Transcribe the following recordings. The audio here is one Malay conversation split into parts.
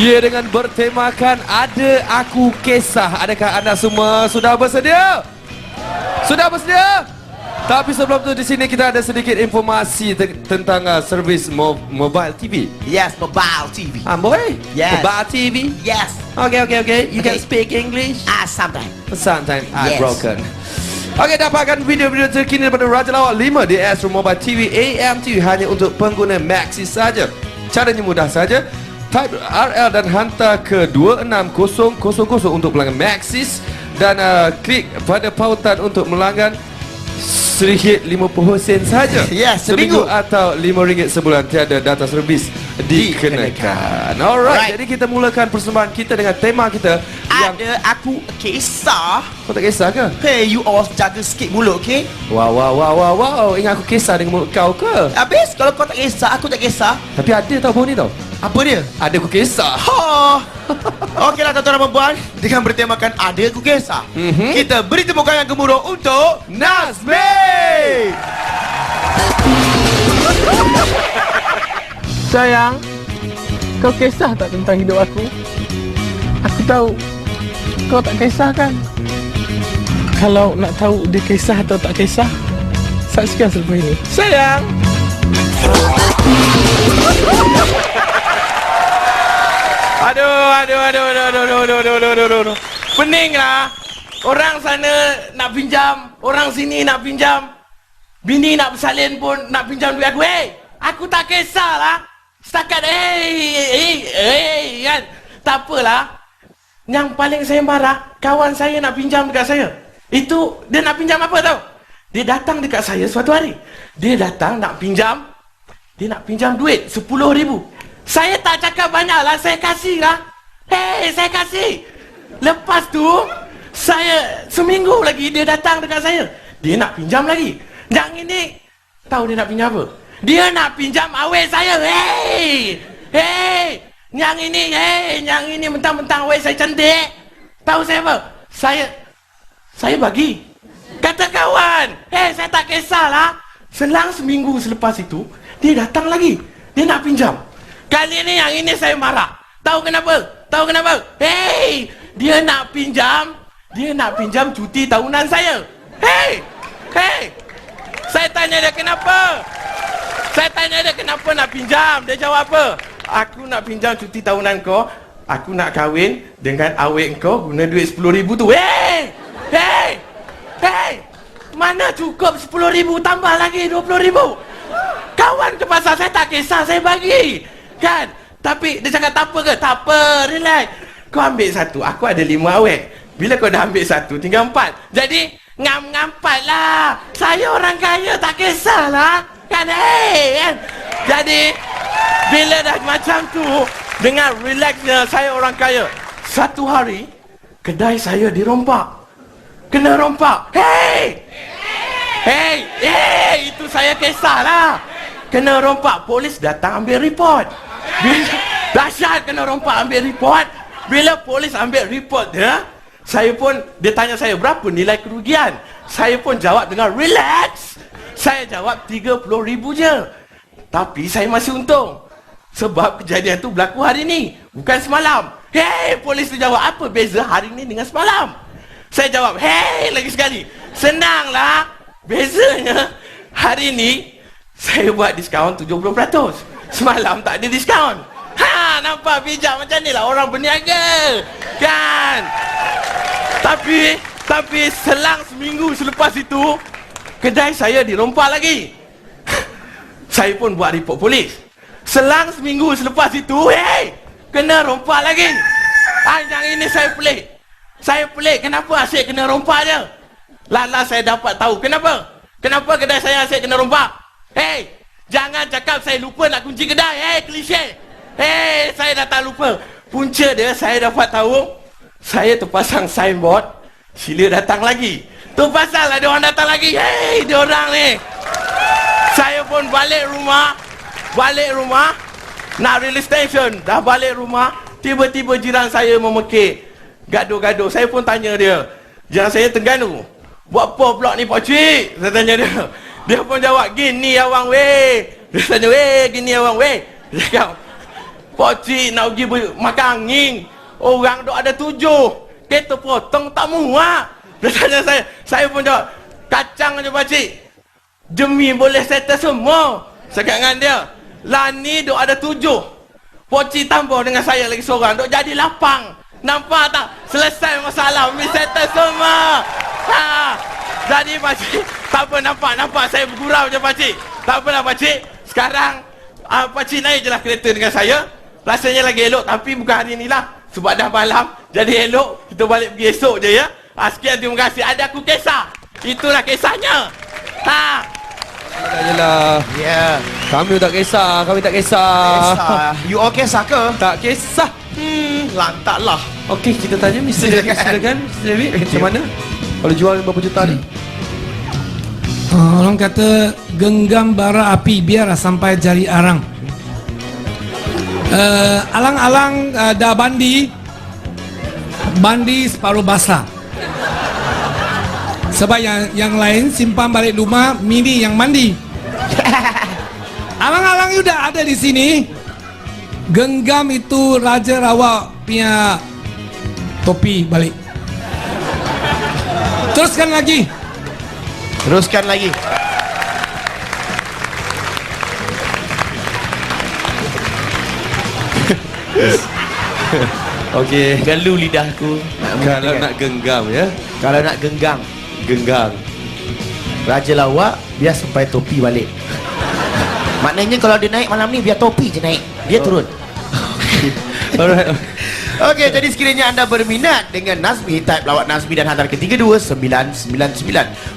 Ya dengan bertemakan Ada Aku Kisah Adakah anda semua sudah bersedia? Sudah bersedia? Tapi sebelum tu di sini kita ada sedikit informasi te- tentang uh, servis mo- mobile TV. Yes, mobile TV. Ah, boleh? Yes. Mobile TV. Yes. Okay, okay, okay. You can Okay. speak English. Ah, sometimes. Sometimes I'm Yes. broken. Okey, dapatkan video-video terkini daripada Raja Lawak 5 di Astro Mobile TV AMT hanya untuk pengguna Maxis saja. Caranya mudah saja. Type RL dan hantar ke 26000 untuk pelanggan Maxis dan uh, klik pada pautan untuk melanggan Sedikit 50 sen saja Yes, seminggu. atau RM5 sebulan Tiada data servis dikenakan Alright, Right. jadi kita mulakan persembahan kita dengan tema kita Yang Ada aku kisah. kau tak kisah ke? Hey, you all jaga sikit mulut, okay? Wow, wow, wow, wow, wow. Ingat aku kisah dengan mulut kau ke? Habis kalau kau tak kisah, aku tak kisah. Tapi ada tau bau ni tau. Apa dia? Ada aku kisah. Ha. Okeylah tuan-tuan dan puan Dengan bertemakan Ada Aku Kisah Mhm. Kita beri tepukan yang gemuruh untuk Nazmi! Sayang, kau kisah tak tentang hidup aku? Aku tahu kau tak kisah kan? Kalau nak tahu dia kisah atau tak kisah, saksikan selepas ini. Sayang! Aduh, aduh, aduh, aduh, aduh, aduh, aduh, aduh, aduh, aduh, aduh. Pening lah. Orang sana nak pinjam, orang sini nak pinjam. Bini nak bersalin pun nak pinjam duit aku. Hey, aku tak kisahlah. Setakat hey, hey, hey, kan. Tak apalah. Yang paling saya marah, kawan saya nak pinjam dekat saya. Itu, dia nak pinjam apa tau? Dia datang dekat saya suatu hari. Dia datang nak pinjam. Dia nak pinjam duit sepuluh ribu. Saya cakap banyak lah, saya kasih lah. Hei, saya kasih. Lepas tu, saya seminggu lagi dia datang dekat saya. Dia nak pinjam lagi. Yang ini, tahu dia nak pinjam apa? Dia nak pinjam awet saya. Hei, hei. Yang ini, hei, yang ini mentang-mentang awet saya cantik. Tahu saya apa? Saya, saya bagi. Kata kawan, eh saya tak kisahlah. Selang seminggu selepas itu, dia datang lagi. Dia nak pinjam. Kali ini yang ini saya marah. Tahu kenapa? Tahu kenapa? Hei, dia nak pinjam. Dia nak pinjam cuti tahunan saya. Hei, hei. Saya tanya dia kenapa? Saya tanya dia kenapa nak pinjam. Dia jawab apa? Aku nak pinjam cuti tahunan kau. Aku nak kahwin dengan awet kau guna duit RM10,000 tu. Hei! Hei! Hei! Mana cukup RM10,000 tambah lagi RM20,000? Kawan ke pasal saya tak kisah saya bagi. Kan? Tapi dia cakap tak apa ke? Tak apa, relax. Kau ambil satu, aku ada lima awet. Bila kau dah ambil satu, tinggal empat. Jadi, ngam-ngampat lah. Saya orang kaya, tak kisahlah. Kan, hei, kan? Jadi, bila dah macam tu, dengan relaxnya saya orang kaya. Satu hari, kedai saya dirompak. Kena rompak. Hei! Hei! Hei! Itu saya kisahlah. Kena rompak. Polis datang ambil report. Bila, dahsyat kena rompak ambil report. Bila polis ambil report dia, saya pun, dia tanya saya, berapa nilai kerugian? Saya pun jawab dengan relax. Saya jawab RM30,000 je. Tapi saya masih untung. Sebab kejadian tu berlaku hari ni. Bukan semalam. Hei, polis tu jawab, apa beza hari ni dengan semalam? Saya jawab, hei, lagi sekali. Senanglah. Bezanya, hari ni, saya buat diskaun 70%. Semalam tak ada diskaun. Ha, nampak bijak macam ni lah orang berniaga. Kan? Tapi, tapi selang seminggu selepas itu, kedai saya dirompak lagi. Saya pun buat report polis. Selang seminggu selepas itu, hei, kena rompak lagi. Ah, yang ini saya pelik. Saya pelik, kenapa asyik kena rompak je? Lala saya dapat tahu, kenapa? Kenapa kedai saya asyik kena rompak? Hei, jangan cakap saya lupa nak kunci kedai. Hei, klise. Hei, saya dah tak lupa. Punca dia, saya dapat tahu. Saya terpasang signboard, sila datang lagi. Tu pasal ada orang datang lagi. Hei, dia orang ni. Saya pun balik rumah Balik rumah Nak release station Dah balik rumah Tiba-tiba jiran saya memekik Gaduh-gaduh Saya pun tanya dia Jiran saya Tengganu Buat apa pula ni Pak Cik Saya tanya dia Dia pun jawab Gini awang weh Dia tanya weh Gini awang weh Dia cakap Pocik nak pergi makan angin. Orang duk ada tujuh. Kereta potong tak muat. Dia tanya saya. Saya pun jawab. Kacang je pakcik. Demi boleh settle semua. Cakap dengan dia. Lani duk ada tujuh. Pocik tambah dengan saya lagi seorang. Duk jadi lapang. Nampak tak? Selesai masalah. Mi settle semua. Ha. Jadi pakcik. Tak apa nampak. Nampak saya bergurau je pakcik. Tak apalah pakcik. Sekarang. Uh, pakcik naik je lah kereta dengan saya. Rasanya lagi elok. Tapi bukan hari ni lah. Sebab dah malam. Jadi elok. Kita balik pergi esok je ya. Ha, sekian terima kasih. Ada aku kisah. Itulah kisahnya. Ha. Yelah, yelah. Ya. Kami tak kisah, kami tak kisah. Kisah. You all kisah ke? Tak kisah. Hmm, lantak lah. Okey, kita tanya Mr. David. Silakan. Silakan, Mr. David. Macam mana? Kalau jual berapa juta ni? Uh, orang kata genggam bara api biar sampai jari arang. Uh, alang-alang uh, dah bandi, bandi separuh basah. Sebab yang yang lain simpan balik rumah, mini yang mandi. Alang-alang you dah ada di sini. Genggam itu Raja Rawak punya topi balik. Teruskan lagi. Teruskan lagi. Okey. Gelu lidahku. Kalau nak genggam ya. Kalau nak genggam. Genggang. Raja lawak biar sampai topi balik. Maknanya kalau dia naik malam ni biar topi je naik. Dia turun. Alright. Okey, jadi sekiranya anda berminat dengan Nazmi, type lawak Nazmi dan hantar ke 32999.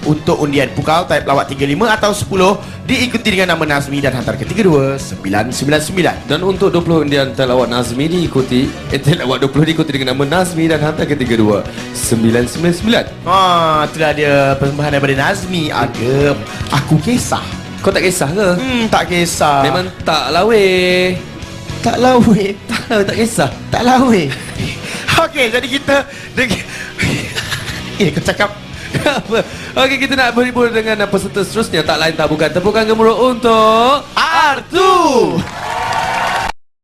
Untuk undian pukal, type lawak 35 atau 10, diikuti dengan nama Nazmi dan hantar ke 32999. Dan untuk 20 undian telawat Nazmi diikuti eh, Telawat 20 diikuti dengan nama Nazmi dan hantar ke 32 999 Ah, itulah dia persembahan daripada Nazmi. Ada aku kisah. Kau tak kisah ke? Hmm, tak kisah. Memang tak lah weh tak lawe. Tak, tak kisah Tak lawe. Okey, jadi kita Eh, kau cakap Apa? Okey kita nak berhibur dengan peserta seterusnya Tak lain tak bukan Tepukan gemuruh untuk Artu.